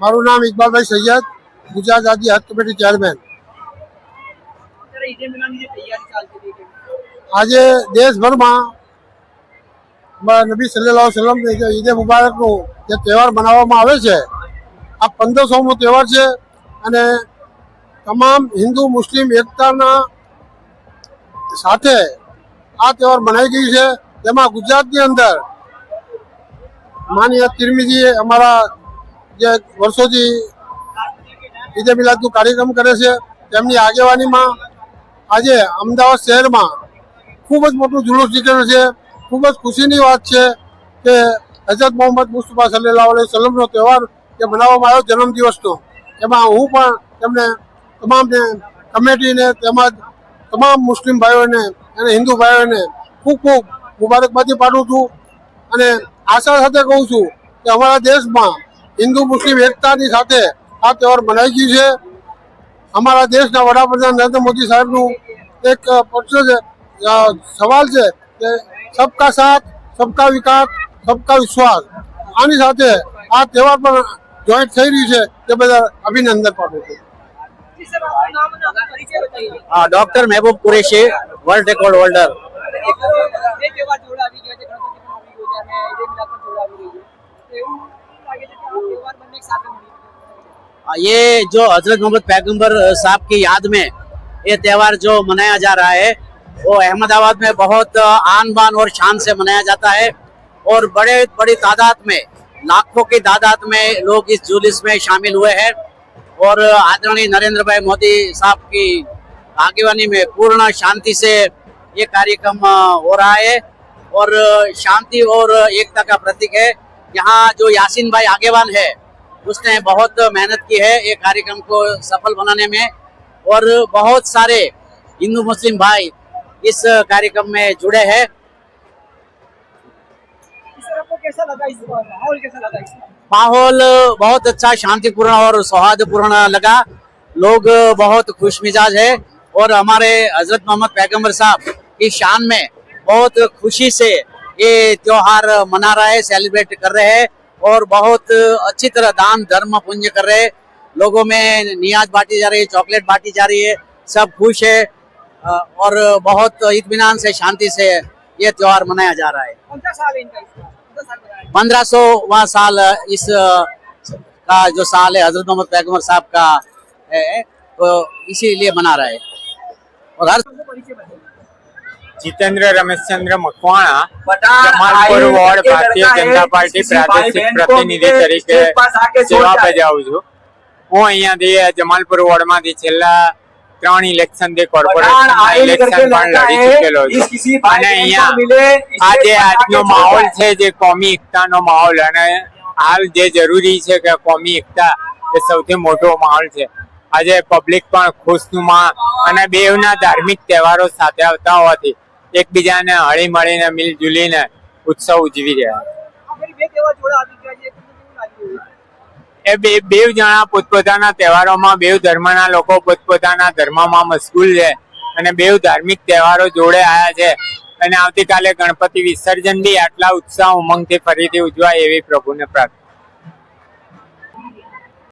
મારું નામ ઇકબાલભાઈ સૈયદ, ગુજરાત આદિ હક કમિટી ચેરમેન. આજે દેશભરમાં નબી સલ્લેલાહુ સલમ ઈદે મુબારકનો જે તહેવાર મનાવવામાં આવે છે, આ પંદરસોમો તહેવાર છે અને તમામ હિન્દુ, મુસ્લિમ, એકતાના સાથે આ તહેવાર મનાઈ ગયું છે. તેમાં ગુજરાતની અંદર માનીય તિરમીજીએ અમારા જે વર્ષોથી ઈદે મિલાદનું કાર્યક્રમ કરે છે, તેમની આગેવાનીમાં આજે અમદાવાદ શહેરમાં ખૂબ જ મોટું જુલુસ નીકળ્યું છે. ખૂબ જ ખુશીની વાત છે કે હજરત મોહમ્મદ મુસ્તફા સલ્લાહ અલૈહિ સલમનો તહેવાર જે મનાવવામાં આવ્યો જન્મદિવસનો, એમાં હું પણ તેમને તમામને કમિટીને તેમજ તમામ મુસ્લિમ ભાઈઓને અને હિન્દુ ભાઈઓને ખૂબ ખૂબ મુબારકબાદી પાડું છું અને આશા સાથે કહું છું કે અમારા દેશમાં હિન્દુ મુસ્લિમ એકતાની સાથે આ તહેવાર મનાઈ ગયું છે. અમારા દેશના વડાપ્રધાન નરેન્દ્ર મોદી સાહેબનું એક પ્રશ્ન છે સવાલ છે કે સબકા સાથ સબકા વિકાસ સબકા વિશ્વાસ આની સાથે આ તહેવાર પણ જોઈન્ટ થઈ રહ્યું છે તે બધા અભિનંદન પાઠવું છું. હા doctor Mehboob Qureshi world record holder. ये जो हज़रत मोहम्मद पैगंबर साहब की याद में ये त्यौहार जो मनाया जा रहा है, वो अहमदाबाद में बहुत आन बान और शान से मनाया जाता है और बड़े, बड़ी तादाद में, लाखों की तादाद में लोग इस जुलूस में शामिल हुए हैं और आदरणीय नरेंद्र भाई मोदी साहब की आगेवानी में पूर्ण शांति से ये कार्यक्रम हो रहा है और शांति और एकता का प्रतीक है। यहाँ जो यासीन भाई आगेवान है उसने बहुत मेहनत की है ये कार्यक्रम को सफल बनाने में। और बहुत सारे हिंदू मुस्लिम भाई इस कार्यक्रम में जुड़े हैं। इस सर आपको कैसा लगा इस बार? माहौल कैसा लगा इस बार? माहौल बहुत अच्छा शांतिपूर्ण और सौहार्दपूर्ण लगा। लोग बहुत खुश मिजाज है और हमारे हज़रत मोहम्मद पैगंबर साहब की शान में बहुत खुशी से ये त्योहार मना रहे हैं सेलिब्रेट कर रहे हैं। और बहुत अच्छी तरह दान धर्म पुण्य कर रहे लोगों में नियाज बांटी जा रही है चॉकलेट बांटी जा रही है सब खुश है और बहुत इतमान से शांति से ये त्योहार मनाया जा रहा है। पंद्रह सौ वहाँ साल इस का जो साल है हज़रत मोहम्मद पैगंबर साहब का है तो इसीलिए मना रहा है। और हर જીતેન્દ્ર રમેશચંદ્ર મકવાણા વોર્ડ ભારતીય જનતા પાર્ટી પ્રાદેશિક પ્રતિનિધિ તરીકે સેવા બજાવું છું. હું અહીંયાથી જમાલપુર વોર્ડમાંથી છેલ્લા ત્રણ ઇલેક્શન દે કોર્પોરેશન ઇલેક્શન પણ લડી ચૂકેલો અને અહીંયા આ જે આજનો માહોલ છે જે કોમી એકતાનો માહોલ અને હાલ જે જરૂરી છે કે કોમી એકતા એ સૌથી મોટો માહોલ છે. આજે પબ્લિક પણ ખુશનુમા અને બેવના ધાર્મિક તહેવારો સાથે આવતા હોવાથી એકબીજાને હળી મળીને મિલજુલીને ઉત્સવ ઉજવી રહ્યા એ? બે બે જણા પોતપોતાના તહેવારોમાં બેવ ધર્મના લોકો પોતપોતાના ધર્મમાં મશગુલ છે અને બે ધાર્મિક તહેવારો જોડે આવ્યા છે. અને આવતીકાલે ગણપતિ વિસર્જન બી આટલા ઉત્સાહ ઉમંગથી ફરીથી ઉજવાય એવી પ્રભુને પ્રાર્થના